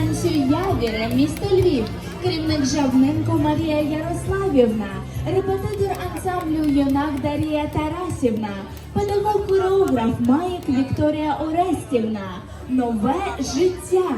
станцію Явіре, місто Львів, керівник Жавненко Марія Ярославівна, репетитор ансамблю юнак Дарія Тарасівна, педагог хореограф Маєк Вікторія Орестівна. Нове життя.